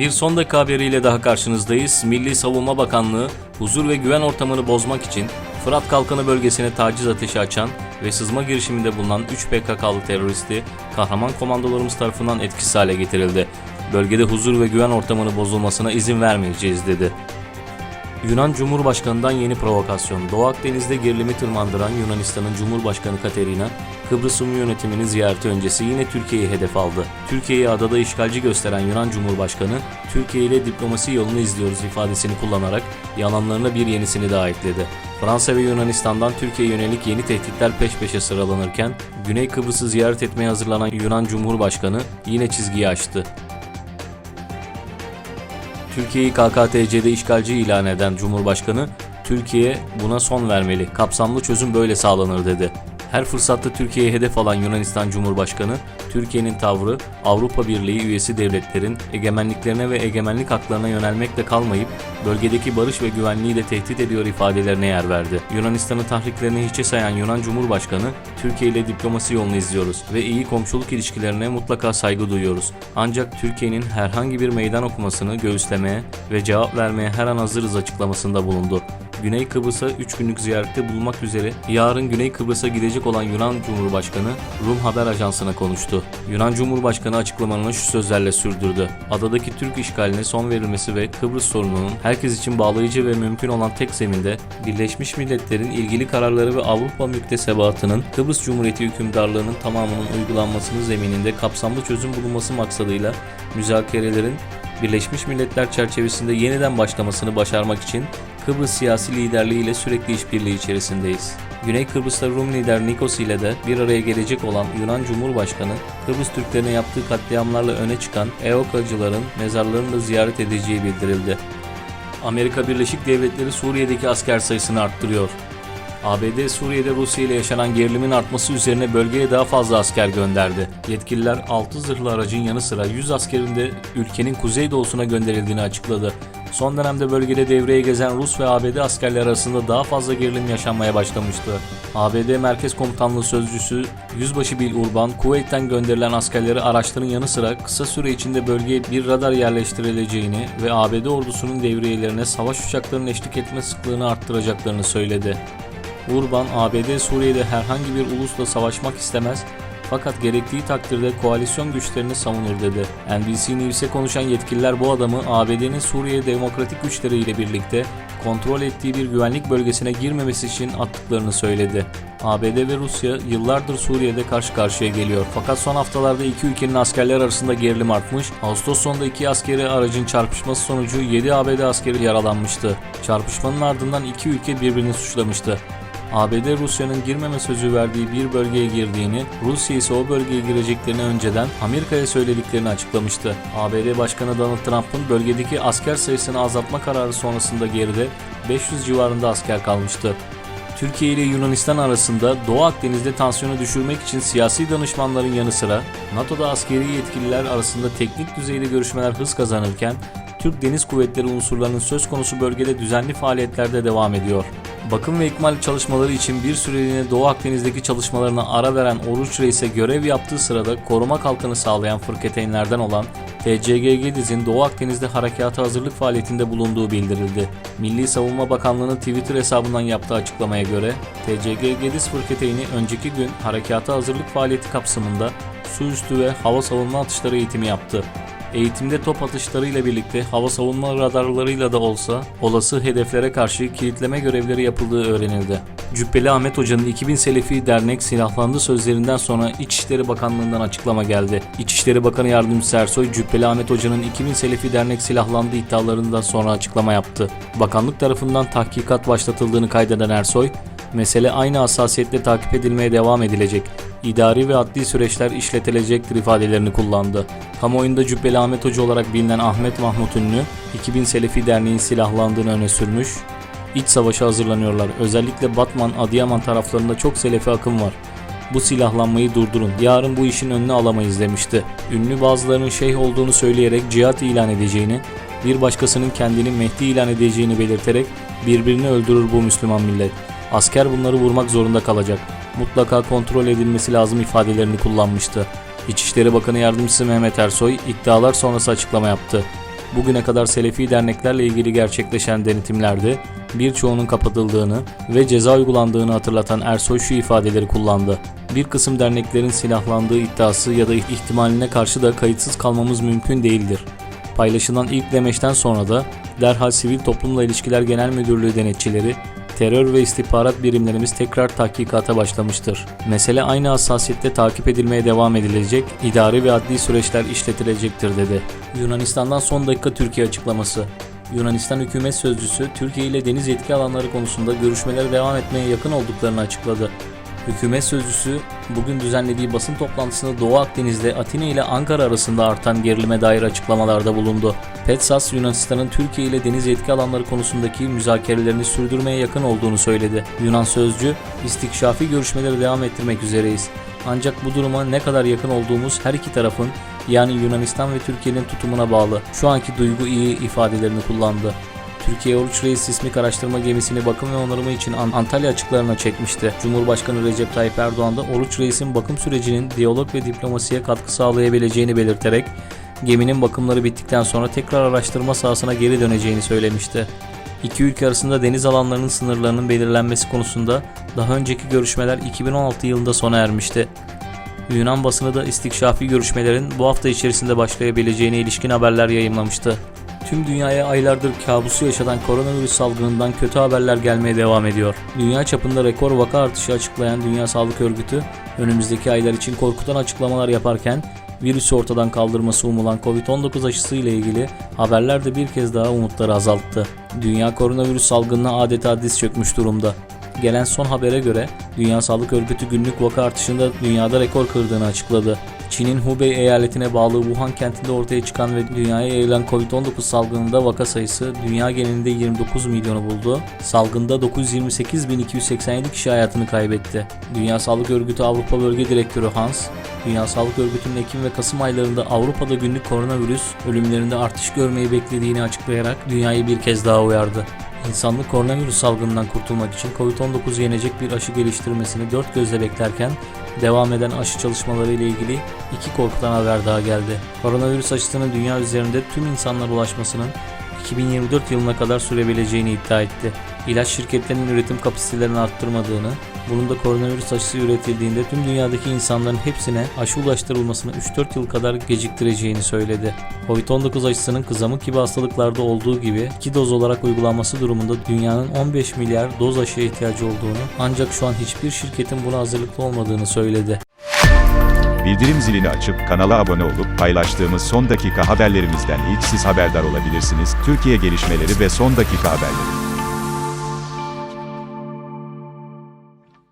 Bir son dakika haberiyle daha karşınızdayız. Milli Savunma Bakanlığı huzur ve güven ortamını bozmak için Fırat Kalkanı bölgesine taciz ateşi açan ve sızma girişiminde bulunan 3 PKK'lı teröristi kahraman komandolarımız tarafından etkisiz hale getirildi. Bölgede huzur ve güven ortamının bozulmasına izin vermeyeceğiz dedi. Yunan Cumhurbaşkanı'ndan yeni provokasyon. Doğu Akdeniz'de gerilimi tırmandıran Yunanistan'ın Cumhurbaşkanı Katerina, Kıbrıs Rum yönetiminin ziyareti öncesi yine Türkiye'yi hedef aldı. Türkiye'yi adada işgalci gösteren Yunan Cumhurbaşkanı, Türkiye ile diplomasi yolunu izliyoruz ifadesini kullanarak yalanlarına bir yenisini daha ekledi. Fransa ve Yunanistan'dan Türkiye'ye yönelik yeni tehditler peş peşe sıralanırken, Güney Kıbrıs'ı ziyaret etmeye hazırlanan Yunan Cumhurbaşkanı yine çizgiyi aştı. Türkiye'yi KKTC'de işgalci ilan eden Cumhurbaşkanı, Türkiye buna son vermeli, kapsamlı çözüm böyle sağlanır dedi. Her fırsatta Türkiye'ye hedef alan Yunanistan Cumhurbaşkanı, Türkiye'nin tavrı Avrupa Birliği üyesi devletlerin egemenliklerine ve egemenlik haklarına yönelmekle kalmayıp bölgedeki barış ve güvenliği de tehdit ediyor ifadelerine yer verdi. Yunanistan'ın tahriklerini hiçe sayan Yunan Cumhurbaşkanı, Türkiye ile diplomasi yolunu izliyoruz ve iyi komşuluk ilişkilerine mutlaka saygı duyuyoruz. Ancak Türkiye'nin herhangi bir meydan okumasını göğüslemeye ve cevap vermeye her an hazırız açıklamasında bulundu. Güney Kıbrıs'a 3 günlük ziyarette bulunmak üzere yarın Güney Kıbrıs'a gidecek olan Yunan Cumhurbaşkanı Rum Haber Ajansı'na konuştu. Yunan Cumhurbaşkanı açıklamalarını şu sözlerle sürdürdü. Adadaki Türk işgaline son verilmesi ve Kıbrıs sorununun herkes için bağlayıcı ve mümkün olan tek zeminde Birleşmiş Milletler'in ilgili kararları ve Avrupa müktesebatının Kıbrıs Cumhuriyeti hükümdarlığının tamamının uygulanmasının zemininde kapsamlı çözüm bulunması maksadıyla müzakerelerin Birleşmiş Milletler çerçevesinde yeniden başlamasını başarmak için Kıbrıs siyasi liderliği ile sürekli işbirliği içerisindeyiz. Güney Kıbrıs'ta Rum lider Nikos ile de bir araya gelecek olan Yunan Cumhurbaşkanı, Kıbrıs Türklerine yaptığı katliamlarla öne çıkan EOKA'cıların mezarlarını da ziyaret edeceği bildirildi. Amerika Birleşik Devletleri Suriye'deki asker sayısını arttırıyor. ABD Suriye'de Rusya ile yaşanan gerilimin artması üzerine bölgeye daha fazla asker gönderdi. Yetkililer 6 zırhlı aracın yanı sıra 100 askerin de ülkenin kuzeydoğusuna gönderildiğini açıkladı. Son dönemde bölgede devreye gezen Rus ve ABD askerleri arasında daha fazla gerilim yaşanmaya başlamıştı. ABD Merkez Komutanlığı Sözcüsü Yüzbaşı Bill Urban, Kuveyt'ten gönderilen askerleri araçların yanı sıra kısa süre içinde bölgeye bir radar yerleştirileceğini ve ABD ordusunun devriyelerine savaş uçaklarının eşlik etme sıklığını arttıracaklarını söyledi. Urban, ABD Suriye'de herhangi bir ulusla savaşmak istemez fakat gerektiği takdirde koalisyon güçlerini savunur dedi. NBC News'e konuşan yetkililer bu adamı ABD'nin Suriye demokratik güçleriyle birlikte kontrol ettiği bir güvenlik bölgesine girmemesi için attıklarını söyledi. ABD ve Rusya yıllardır Suriye'de karşı karşıya geliyor. Fakat son haftalarda iki ülkenin askerler arasında gerilim artmış. Ağustos sonunda iki askeri aracın çarpışması sonucu 7 ABD askeri yaralanmıştı. Çarpışmanın ardından iki ülke birbirini suçlamıştı. ABD Rusya'nın girmeme sözü verdiği bir bölgeye girdiğini, Rusya ise o bölgeye gireceklerini önceden Amerika'ya söylediklerini açıklamıştı. ABD Başkanı Donald Trump'ın bölgedeki asker sayısını azaltma kararı sonrasında geride 500 civarında asker kalmıştı. Türkiye ile Yunanistan arasında Doğu Akdeniz'de tansiyonu düşürmek için siyasi danışmanların yanı sıra NATO'da askeri yetkililer arasında teknik düzeyde görüşmeler hız kazanırken Türk Deniz Kuvvetleri unsurlarının söz konusu bölgede düzenli faaliyetlerde devam ediyor. Bakım ve ikmal çalışmaları için bir süreliğine Doğu Akdeniz'deki çalışmalarına ara veren Oruç Reis'e görev yaptığı sırada koruma kalkanı sağlayan fırketeynlerden olan TCG Gediz'in Doğu Akdeniz'de harekata hazırlık faaliyetinde bulunduğu bildirildi. Milli Savunma Bakanlığı'nın Twitter hesabından yaptığı açıklamaya göre TCG Gediz fırketeyni önceki gün harekata hazırlık faaliyeti kapsamında su üstü ve hava savunma atışları eğitimi yaptı. Eğitimde top atışlarıyla birlikte hava savunma radarlarıyla da olsa olası hedeflere karşı kilitleme görevleri yapıldığı öğrenildi. Cübbeli Ahmet Hoca'nın 2000 Selefi Dernek silahlandı sözlerinden sonra İçişleri Bakanlığı'ndan açıklama geldi. İçişleri Bakanı Yardımcısı Ersoy, Cübbeli Ahmet Hoca'nın 2000 Selefi Dernek silahlandı iddialarından sonra açıklama yaptı. Bakanlık tarafından tahkikat başlatıldığını kaydeden Ersoy, mesele aynı hassasiyetle takip edilmeye devam edilecek. İdari ve adli süreçler işletilecektir ifadelerini kullandı. Kamuoyunda Cübbeli Ahmet Hoca olarak bilinen Ahmet Mahmut Ünlü, 2000 Selefi Derneği'nin silahlandığını öne sürmüş. İç savaşa hazırlanıyorlar. Özellikle Batman, Adıyaman taraflarında çok Selefi akım var. Bu silahlanmayı durdurun. Yarın bu işin önünü alamayız demişti. Ünlü bazılarının şeyh olduğunu söyleyerek cihat ilan edeceğini, bir başkasının kendini Mehdi ilan edeceğini belirterek birbirini öldürür bu Müslüman millet. Asker bunları vurmak zorunda kalacak. Mutlaka kontrol edilmesi lazım ifadelerini kullanmıştı. İçişleri Bakanı Yardımcısı Mehmet Ersoy iddialar sonrası açıklama yaptı. Bugüne kadar Selefi derneklerle ilgili gerçekleşen denetimlerde birçoğunun kapatıldığını ve ceza uygulandığını hatırlatan Ersoy şu ifadeleri kullandı. Bir kısım derneklerin silahlandığı iddiası ya da ihtimaline karşı da kayıtsız kalmamız mümkün değildir. Paylaşılan ilk demeçten sonra da derhal Sivil Toplumla İlişkiler Genel Müdürlüğü denetçileri, terör ve istihbarat birimlerimiz tekrar tahkikata başlamıştır. Mesele aynı hassasiyette takip edilmeye devam edilecek, idari ve adli süreçler işletilecektir dedi. Yunanistan'dan son dakika Türkiye açıklaması. Yunanistan hükümet sözcüsü Türkiye ile deniz yetki alanları konusunda görüşmelere devam etmeye yakın olduklarını açıkladı. Hükümet sözcüsü bugün düzenlediği basın toplantısında Doğu Akdeniz'de Atina ile Ankara arasında artan gerilime dair açıklamalarda bulundu. PETSAS Yunanistan'ın Türkiye ile deniz yetki alanları konusundaki müzakerelerini sürdürmeye yakın olduğunu söyledi. Yunan sözcü, istikşafi görüşmeleri devam ettirmek üzereyiz. Ancak bu duruma ne kadar yakın olduğumuz her iki tarafın yani Yunanistan ve Türkiye'nin tutumuna bağlı. Şu anki duygu iyi ifadelerini kullandı. Türkiye Oruç Reis sismik araştırma gemisini bakım ve onarımı için An- Antalya açıklarına çekmişti. Cumhurbaşkanı Recep Tayyip Erdoğan da Oruç Reis'in bakım sürecinin diyalog ve diplomasiye katkı sağlayabileceğini belirterek geminin bakımları bittikten sonra tekrar araştırma sahasına geri döneceğini söylemişti. İki ülke arasında deniz alanlarının sınırlarının belirlenmesi konusunda daha önceki görüşmeler 2016 yılında sona ermişti. Yunan basını da istikşafi görüşmelerin bu hafta içerisinde başlayabileceğine ilişkin haberler yayımlamıştı. Tüm dünyaya aylardır kabusu yaşatan koronavirüs salgınından kötü haberler gelmeye devam ediyor. Dünya çapında rekor vaka artışı açıklayan Dünya Sağlık Örgütü, önümüzdeki aylar için korkutan açıklamalar yaparken virüsü ortadan kaldırması umulan Covid-19 aşısı ile ilgili haberler de bir kez daha umutları azalttı. Dünya koronavirüs salgınına adeta diz çökmüş durumda. Gelen son habere göre Dünya Sağlık Örgütü günlük vaka artışında dünyada rekor kırdığını açıkladı. Çin'in Hubei eyaletine bağlı Wuhan kentinde ortaya çıkan ve dünyaya yayılan Covid-19 salgınında vaka sayısı dünya genelinde 29 milyonu buldu. Salgında 928.287 kişi hayatını kaybetti. Dünya Sağlık Örgütü Avrupa Bölge Direktörü Hans, Dünya Sağlık Örgütü'nün Ekim ve Kasım aylarında Avrupa'da günlük koronavirüs ölümlerinde artış görmeyi beklediğini açıklayarak dünyayı bir kez daha uyardı. İnsanlık koronavirüs salgınından kurtulmak için Covid-19 yenecek bir aşı geliştirmesini dört gözle beklerken devam eden aşı çalışmaları ile ilgili iki korkutan haber daha geldi. Koronavirüs aşısının dünya üzerinde tüm insanlara ulaşmasının 2024 yılına kadar sürebileceğini iddia etti. İlaç şirketlerinin üretim kapasitelerini arttırmadığını, bunun da koronavirüs aşısı üretildiğinde tüm dünyadaki insanların hepsine aşı ulaştırılmasını 3-4 yıl kadar geciktireceğini söyledi. Covid-19 aşısının kızamık gibi hastalıklarda olduğu gibi iki doz olarak uygulanması durumunda dünyanın 15 milyar doz aşıya ihtiyacı olduğunu ancak şu an hiçbir şirketin buna hazırlıklı olmadığını söyledi. Bildirim zilini açıp kanala abone olup paylaştığımız son dakika haberlerimizden ilk siz haberdar olabilirsiniz. Türkiye gelişmeleri ve son dakika haberleri.